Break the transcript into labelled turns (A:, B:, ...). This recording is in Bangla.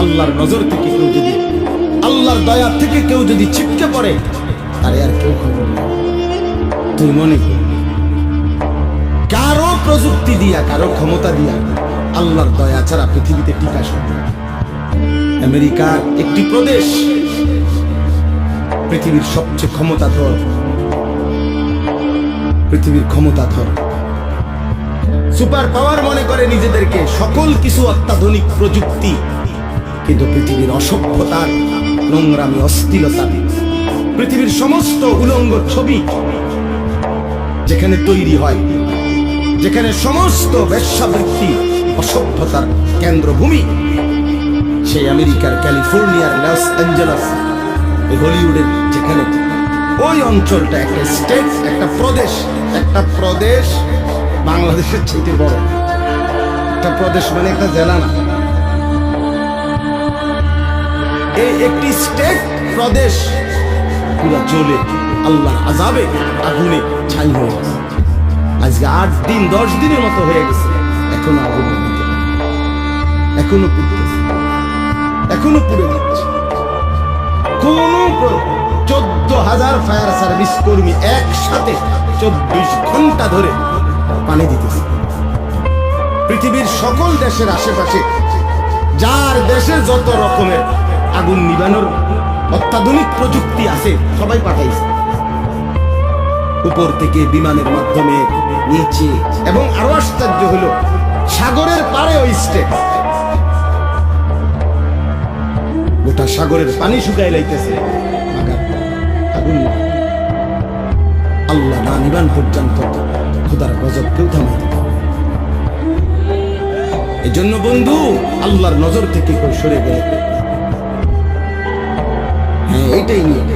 A: আল্লাহর নজর থেকে কেউ যদি, আল্লাহর দয়া থেকে কেউ যদি ছিটকে পড়ে তারে আর কেউ খবর তুই মনে কর, কারও প্রযুক্তি দিয়া, কারও ক্ষমতা দিয়া আল্লাহর দয়া ছাড়া পৃথিবীতে টিকা সম্ভব না। আমেরিকার একটি প্রদেশ, পৃথিবীর সবচেয়ে ক্ষমতাধর, পৃথিবীর ক্ষমতাধর সুপার পাওয়ার মনে করে নিজেদেরকে, সকল কিছু অত্যাধুনিক প্রযুক্তি কিন্তু পৃথিবীর অসভ্যতার নোংরামি, অস্থিরতা, পৃথিবীর সমস্ত উলঙ্গ ছবি যেখানে তৈরি হয়, যেখানে সমস্ত বেশ্যাবৃত্তি অসভ্যতার কেন্দ্রভূমি, সেই আমেরিকার ক্যালিফোর্নিয়ার, লস অ্যাঞ্জেলাস হলিউডের যেখানে ওই অঞ্চলটা একটা স্টেট, একটা প্রদেশ একটা প্রদেশ, বাংলাদেশের চাইতে বড়। একটা প্রদেশ মানে একটা জেলা না। এই একটি স্টেট প্রদেশ। পুরো জ্বলে আল্লাহর আজাবে আগুনে ছাই হয়ে গেছে। আজকে আট দিন, দশ দিনের মতো হয়ে গেছে। এখনও আগুন এখনও এখনও পুড়ে যাচ্ছে। কোন চোদ্দ হাজার ফায়ার সার্ভিস কর্মী একসাথে চব্বিশ ঘণ্টা ধরে পানি দিতেছে। পৃথিবীর সকল দেশের আশেপাশে, যার দেশে যত রকমের আগুন নিবানোর অত্যাধুনিক প্রযুক্তি আছে, সবাই পাঠাইছে। উপর থেকে বিমানের মাধ্যমে নিচে এবং আরও আশ্চর্য হলো, সাগরের পারে ওই স্টেট। গোটা সাগরের পানি শুকাই লাইতেছে। আল্লাহ না নিবান পর্যন্ত খোদার গজব কেউ থামাই এই জন্য বন্ধু, আল্লাহর নজর থেকে কেউ সরে গেলে 对你